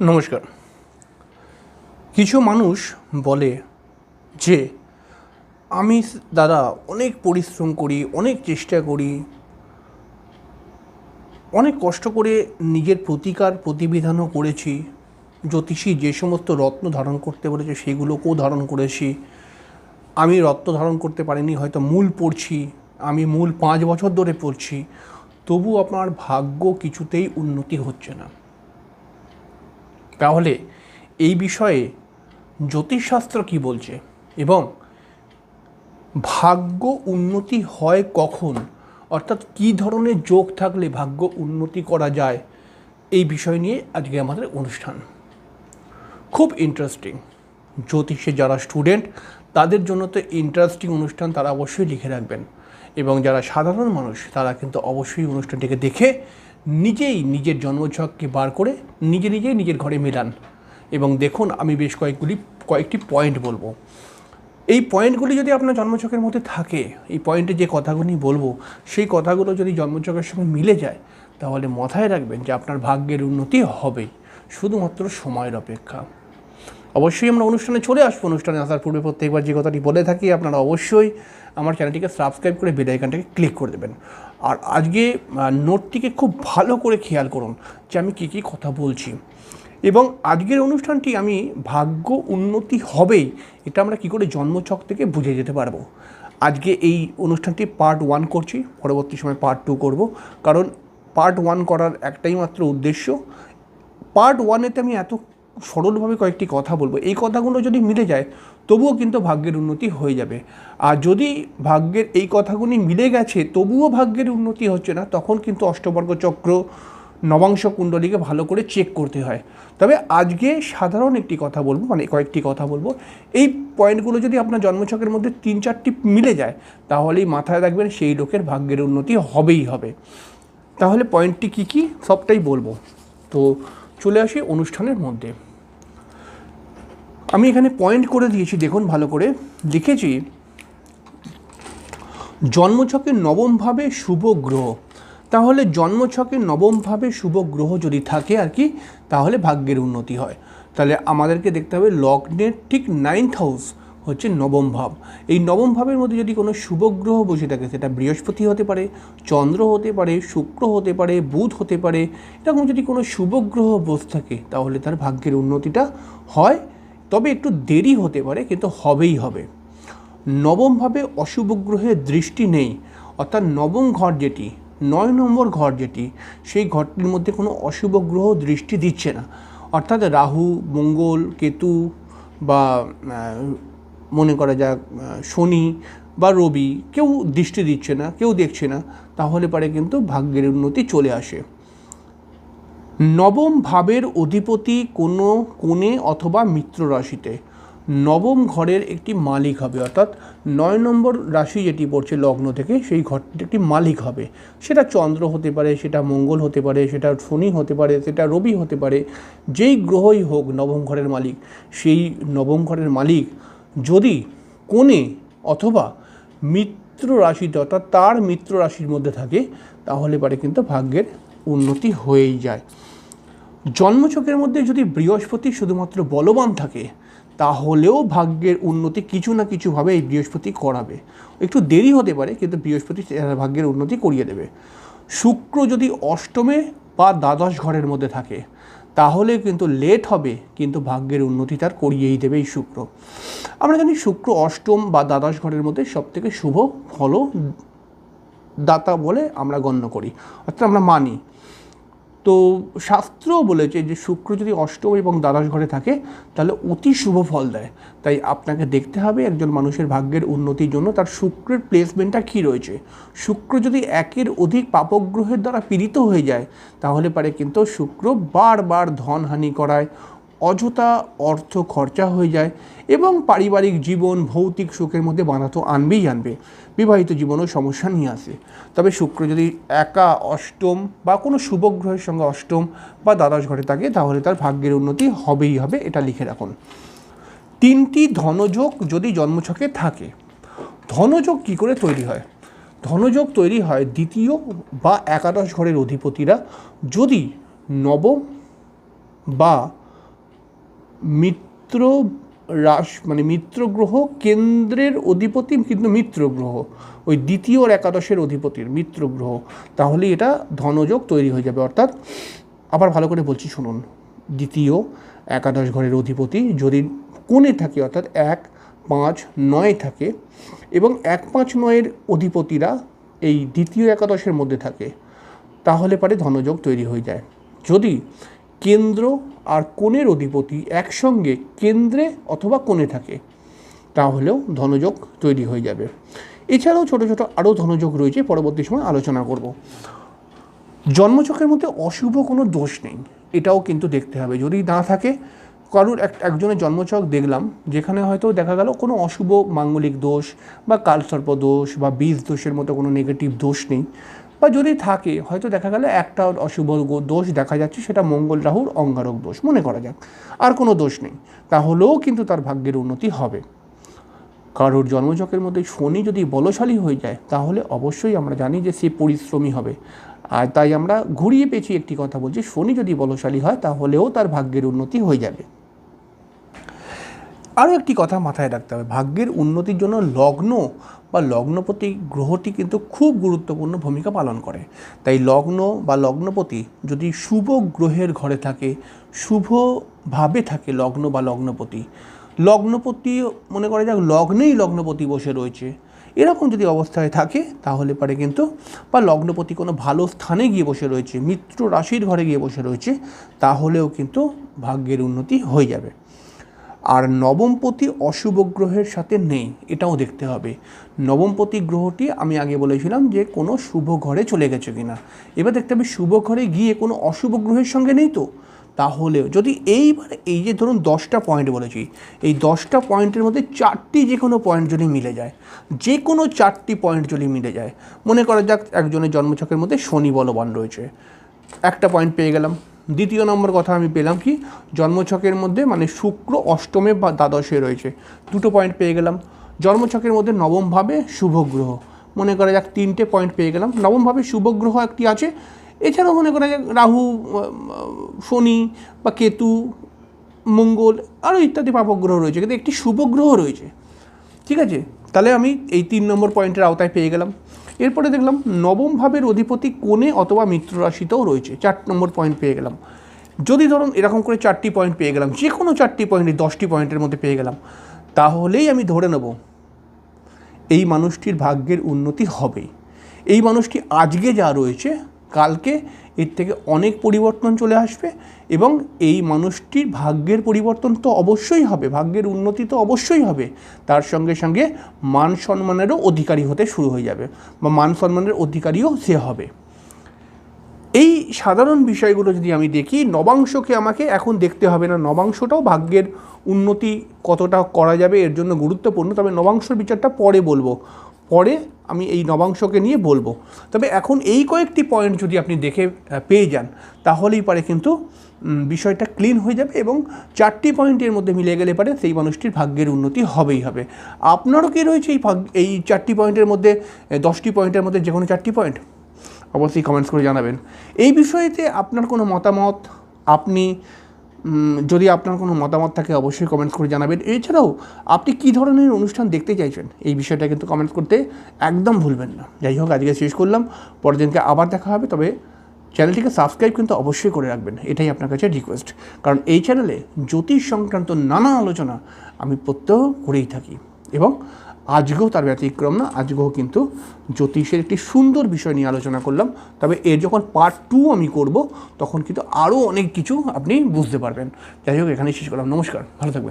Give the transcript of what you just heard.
নমস্কার। কিছু মানুষ বলে যে, আমি দাদা, অনেক পরিশ্রম করি, অনেক চেষ্টা করি, অনেক কষ্ট করে নিজের প্রতিকার প্রতিবিধানও করেছি, জ্যোতিষী যে সমস্ত রত্ন ধারণ করতে বলেছে সেগুলোকেও ধারণ করেছি। আমি রত্ন ধারণ করতে পারিনি, হয়তো মূল পড়ছি, আমি মূল পাঁচ বছর ধরে পড়ছি, তবু আপনার ভাগ্য কিছুতেই উন্নতি হচ্ছে না। তাহলে এই বিষয়ে জ্যোতিষশাস্ত্র কি বলছে? এবং ভাগ্য উন্নতি হয় কখন? অর্থাৎ কী ধরনের যোগ থাকলে ভাগ্য উন্নতি করা যায়? এই বিষয় নিয়ে আজকে আমাদের অনুষ্ঠান। খুব ইন্টারেস্টিং জ্যোতিষে যারা স্টুডেন্ট তাদের জন্য তো ইন্টারেস্টিং অনুষ্ঠান তারা অবশ্যই লিখে রাখবেন। এবং যারা সাধারণ মানুষ, তারা কিন্তু অবশ্যই অনুষ্ঠানটিকে দেখে নিজেই নিজের জন্মছককে বার করে নিজে নিজেই নিজের ঘরে মেলান। এবং দেখুন, আমি বেশ কয়েকগুলি, কয়েকটি পয়েন্ট বলব। এই পয়েন্টগুলি যদি আপনার জন্মছকের মধ্যে থাকে, এই পয়েন্টে যে কথাগুলি বলব, সেই কথাগুলো যদি জন্মছকের সঙ্গে মিলে যায়, তাহলে মাথায় রাখবেন যে আপনার ভাগ্যের উন্নতি হবেই, শুধুমাত্র সময়ের অপেক্ষা। অবশ্যই আমরা অনুষ্ঠানে চলে আসব। অনুষ্ঠানে আসার পূর্বে প্রত্যেকবার যে কথাটি বলে থাকি, আপনারা অবশ্যই আমার চ্যানেলটিকে সাবস্ক্রাইব করে বেল ক্লিক করে দেবেন। আর আজকে নোটটিকে খুব ভালো করে খেয়াল করুন যে আমি কী কী কথা বলছি। এবং আজকের অনুষ্ঠানটি আমি ভাগ্য উন্নতি হবেই, এটা আমরা কি করে জন্মছক থেকে বুঝে যেতে পারব। আজকে এই অনুষ্ঠানটি পার্ট ওয়ান করছি, পরবর্তী সময় পার্ট টু করব। কারণ পার্ট ওয়ান করার একটাই মাত্র উদ্দেশ্য পার্ট ওয়ানেতে আমি এত সরলভাবে কয়েকটি কথা বলব। এই কথাগুলো যদি মিলে যায়, তবুও কিন্তু ভাগ্যের উন্নতি হয়ে যাবে। আর যদি ভাগ্যের এই কথাগুলি মিলে গেছে, তবুও ভাগ্যের উন্নতি হচ্ছে না, তখন কিন্তু অষ্টবর্গ চক্র নবাংশ কুণ্ডলীকে ভালো করে চেক করতে হয়। তবে আজকে সাধারণ একটি কথা বলব মানে কয়েকটি কথা বলব। এই পয়েন্টগুলো যদি আপনার জন্মছকের মধ্যে তিন চারটি মিলে যায়, তাহলেই মাথায় রাখবেন সেই লোকের ভাগ্যের উন্নতি হবেই হবে। তাহলে পয়েন্টটি কী কী? সবটাই বলব। তো চলে আসি অনুষ্ঠানের মধ্যে। আমি এখানে পয়েন্ট করে দিয়েছি, দেখুন ভালো করে। লিখেছি, জন্মছকের নবমভাবে শুভ গ্রহ। তাহলে জন্মছকে নবমভাবে শুভ গ্রহ যদি থাকে আর কি, তাহলে ভাগ্যের উন্নতি হয়। তাহলে আমাদেরকে দেখতে হবে লগ্নের ঠিক নাইন্থ হাউস হচ্ছে নবম ভাব। এই নবম ভাবের মধ্যে যদি কোনো শুভ গ্রহ বসে থাকে, সেটা বৃহস্পতি হতে পারে, চন্দ্র হতে পারে, শুক্র হতে পারে, বুধ হতে পারে, এরকম যদি কোনো শুভ গ্রহ বসে থাকে, তাহলে তার ভাগ্যের উন্নতিটা হয়। তবে একটু দেরি হতে পারে, কিন্তু হবেই হবে। নবমভাবে অশুভ গ্রহের দৃষ্টি নেই, অর্থাৎ নবম ঘর যেটি, নয় নম্বর ঘর যেটি, সেই ঘরটির মধ্যে কোনো অশুভ গ্রহ দৃষ্টি দিচ্ছে না। অর্থাৎ রাহু, মঙ্গল, কেতু বা মনে করা যাক শনি বা রবি কেউ দৃষ্টি দিচ্ছে না, কেউ দেখছে না, তাহলে পারে কিন্তু ভাগ্যের উন্নতি চলে আসে। নবম ভাবের অধিপতি কোনো কোণে অথবা মিত্র রাশিতে? নবম ঘরের একটি মালিক হবে, অর্থাৎ নয় নম্বর রাশি যেটি পড়ছে লগ্ন থেকে, সেই ঘরটির একটি মালিক হবে। সেটা চন্দ্র হতে পারে, সেটা মঙ্গল হতে পারে, সেটা শনি হতে পারে, সেটা রবি হতে পারে, যেই গ্রহই হোক নবম ঘরের মালিক, সেই নবম ঘরের মালিক যদি কোণে অথবা মিত্র রাশিতে অর্থাৎ তার মিত্র রাশির মধ্যে থাকে, তাহলে পারে কিন্তু ভাগ্যের উন্নতি হয়েই যায়। জন্মছকের মধ্যে যদি বৃহস্পতি শুধুমাত্র বলবান থাকে, তাহলেও ভাগ্যের উন্নতি কিছু না কিছুভাবে এই বৃহস্পতি করাবে। একটু দেরি হতে পারে, কিন্তু বৃহস্পতি ভাগ্যের উন্নতি করিয়ে দেবে। শুক্র যদি অষ্টমে বা দ্বাদশ ঘরের মধ্যে থাকে তাহলে কিন্তু লেট হবে, কিন্তু ভাগ্যের উন্নতি তার করিয়েই দেবে এই শুক্র। আমরা জানি শুক্র অষ্টম বা দ্বাদশ ঘরের মধ্যে সবথেকে শুভ ফল দাতা বলে আমরা গণ্য করি, অর্থাৎ আমরা মানি। তো শাস্ত্র বলেছে যে শুক্র যদি অষ্টম এবং দ্বাদশ ঘরে থাকে, তাহলে অতি শুভ ফল দেয়। তাই আপনাকে দেখতে হবে একজন মানুষের ভাগ্যের উন্নতির জন্য তার শুক্রের প্লেসমেন্টটা কী রয়েছে। শুক্র যদি একের অধিক পাপগ্রহের দ্বারা পীড়িত হয়ে যায়, তাহলে পারে কিন্তু শুক্র বারবার ধনহানি করায় অযথা অর্থ খরচা হয়ে যায় এবং পারিবারিক জীবন, ভৌতিক সুখের মধ্যে বাধা তো আনবেই আনবে। বিবাহিত জীবনেও সমস্যা নিয়ে আসে। তবে শুক্র যদি একা অষ্টম বা কোনো শুভ গ্রহের সঙ্গে অষ্টম বা দ্বাদশ ঘরে থাকে, তাহলে তার ভাগ্যের উন্নতি হবেই হবে, এটা লিখে রাখুন। তিনটি ধনযোগ যদি জন্মছকে থাকে, ধনযোগ কী করে তৈরি হয়? ধনযোগ তৈরি হয় দ্বিতীয় বা একাদশ ঘরের অধিপতিরা যদি নবম বা মিত্র রাস মানে মিত্র গ্রহ কেন্দ্রের অধিপতি কিন্তু মিত্র গ্রহ। ওই দ্বিতীয় একাদশের অধিপতির মিত্র গ্রহ। তাহলে এটা ধনযোগ তৈরি হয়ে যাবে। অর্থাৎ আবার ভালো করে বলছি, শুনুন। দ্বিতীয় একাদশ ঘরের অধিপতি যদি কোণে থাকে, অর্থাৎ এক পাঁচ নয় থাকে এবং এক পাঁচ নয়ের অধিপতিরা এই দ্বিতীয় একাদশের মধ্যে থাকে, তাহলে পারে ধনযোগ তৈরি হয়ে যায়। যদি কেন্দ্র আর কোণের অধিপতি একসঙ্গে কেন্দ্রে অথবা কোণে থাকে, তাহলেও ধনযোগ তৈরি হয়ে যাবে। এছাড়াও ছোট ছোট আরও ধনযোগ রয়েছে, পরবর্তী সময় আলোচনা করব। জন্মচক্রের মধ্যে অশুভ কোনো দোষ নেই, এটাও কিন্তু দেখতে হবে। যদি না থাকে, কারুর এক, একজনের জন্মচক দেখলাম, যেখানে হয়তো দেখা গেল কোনো অশুভ মাঙ্গলিক দোষ বা কালসর্প দোষ বা বীজ দোষের মতো কোনো নেগেটিভ দোষ নেই বা যদি থাকে, হয়তো দেখা গেল একটা অশুভ দোষ দেখা যাচ্ছে, সেটা মঙ্গল রাহুর অঙ্গারক দোষ, মনে করা যাক। আর কোনো দোষ নেই। তাহলেও কিন্তু তার ভাগ্যের উন্নতি হবে। কারোর জন্মচকের মধ্যে শনি যদি বলশালী হয়ে যায়, তাহলে অবশ্যই আমরা জানি যে সে পরিশ্রমী হবে। আর তাই আমরা ঘুরিয়ে পেঁচিয়ে একটি কথা বলছি, শনি যদি বলশালী হয়, তাহলেও তার ভাগ্যের উন্নতি হয়ে যাবে। আরও একটি কথা মাথায় রাখতে হবে। ভাগ্যের উন্নতির জন্য লগ্ন বা লগ্নপতি গ্রহটি কিন্তু খুব গুরুত্বপূর্ণ ভূমিকা পালন করে। তাই লগ্ন বা লগ্নপতি যদি শুভ গ্রহের ঘরে থাকে শুভভাবে থাকে লগ্ন বা লগ্নপতি লগ্নপতি মনে করা যাক লগ্নেই লগ্নপতি বসে রয়েছে। এরকম যদি অবস্থায় থাকে তাহলে পারে কিন্তু, বা লগ্নপতি কোনো ভালো স্থানে গিয়ে বসে রয়েছে, মিত্র রাশির ঘরে গিয়ে বসে রয়েছে, তাহলেও কিন্তু ভাগ্যের উন্নতি হয়ে যাবে। আর নবমপতি অশুভ গ্রহের সাথে নেই, এটাও দেখতে হবে। নবমপতি গ্রহটি আমি আগে বলেছিলাম যে কোনো শুভ ঘরে চলে গেছে কিনা। এবার দেখতে হবে শুভ ঘরে গিয়ে কোনো অশুভ গ্রহের সঙ্গে নেই তো? তাহলেও যদি এইবার এই যে ধরুন দশটা পয়েন্ট বলেছি, এই দশটা পয়েন্টের মধ্যে চারটি যে কোনো পয়েন্ট যদি মিলে যায়, যে কোনো চারটি পয়েন্ট যদি মিলে যায়, মনে করা যাক একজনের জন্মছকের মধ্যে শনি বলবান রয়েছে। একটা পয়েন্ট পেয়ে গেলাম। দ্বিতীয় নম্বর কথা আমি পেলাম কি? জন্মছকের মধ্যে মানে শুক্র অষ্টমে বা দ্বাদশে রয়েছে। দুটো পয়েন্ট পেয়ে গেলাম। জন্মছকের মধ্যে নবমভাবে শুভ গ্রহ। মনে করা যাক তিনটে পয়েন্ট পেয়ে গেলাম। নবমভাবে শুভ গ্রহ একটি আছে। এছাড়াও মনে করা যাক রাহু শনি বা কেতু, মঙ্গল আরও ইত্যাদি পাপগ্রহ রয়েছে। কিন্তু একটি শুভ গ্রহ রয়েছে। ঠিক আছে? তাহলে আমি এই তিন নম্বর পয়েন্টের আওতায় পেয়ে গেলাম। এরপরে দেখলাম নবম ভাবের অধিপতি কোণে অথবা মিত্র রাশিতেও রয়েছে। চার নম্বর পয়েন্ট পেয়ে গেলাম। যদি ধরুন এরকম করে চারটি পয়েন্ট পেয়ে গেলাম যে কোনো চারটি পয়েন্ট দশটি পয়েন্টের মধ্যে পেয়ে গেলাম, তাহলেই আমি ধরে নেব এই মানুষটির ভাগ্যের উন্নতি হবে। এই মানুষটি আজকে যা রয়েছে, কালকে এর থেকে অনেক পরিবর্তন চলে আসবে এবং এই মানুষটির ভাগ্যের পরিবর্তন তো অবশ্যই হবে, ভাগ্যের উন্নতি তো অবশ্যই হবে। তার সঙ্গে সঙ্গে মান সম্মানেরও অধিকারী হতে শুরু হয়ে যাবে বা মান সম্মানের অধিকারীও সে হবে। এই সাধারণ বিষয়গুলো যদি আমি দেখি, নবাংশকে আমাকে এখন দেখতে হবে না, নবাংশটাও ভাগ্যের উন্নতি কতটা করা যাবে এর জন্য গুরুত্বপূর্ণ, তবে নবাংশর বিচারটা পরে বলব। পরে আমি এই নবাংশকে নিয়ে বলব। তবে এখন এই কয়েকটি পয়েন্ট যদি আপনি দেখে পেয়ে যান, তাহলেই পারে কিন্তু বিষয়টা ক্লিন হয়ে যাবে এবং চারটি পয়েন্টের মধ্যে মিলে গেলে পারে সেই মানুষটির ভাগ্যের উন্নতি হবেই হবে। আপনারও কি রয়েছে এই ভাগ এই চারটি পয়েন্টের মধ্যে দশটি পয়েন্টের মধ্যে যে কোনো চারটি পয়েন্ট অবশ্যই কমেন্টস করে জানাবেন। এই বিষয়েতে আপনার কোনো মতামত? আপনি যদি আপনার কোনো মতামত থাকে, অবশ্যই কমেন্টস করে জানাবেন। এছাড়াও, আপনি কী ধরনের অনুষ্ঠান দেখতে চাইছেন? এই বিষয়টা কিন্তু কমেন্টস করতে একদম ভুলবেন না। যাই হোক, আজকে শেষ করলাম। পরের দিনকে আবার দেখা হবে। তবে চ্যানেলটিকে সাবস্ক্রাইব কিন্তু অবশ্যই করে রাখবেন। এটাই আপনার কাছে রিকোয়েস্ট কারণ এই চ্যানেলে জ্যোতিষ সংক্রান্ত নানা আলোচনা আমি প্রত্যহ করেই থাকি। এবং আজকেও তার ব্যতিক্রম না আজকেও কিন্তু জ্যোতিষের একটি সুন্দর বিষয় নিয়ে আলোচনা করলাম। তবে এর যখন পার্ট টু আমি করব, তখন কিন্তু আরও অনেক কিছু আপনি বুঝতে পারবেন। যাই হোক, এখানেই শেষ করলাম। নমস্কার, ভালো থাকবেন।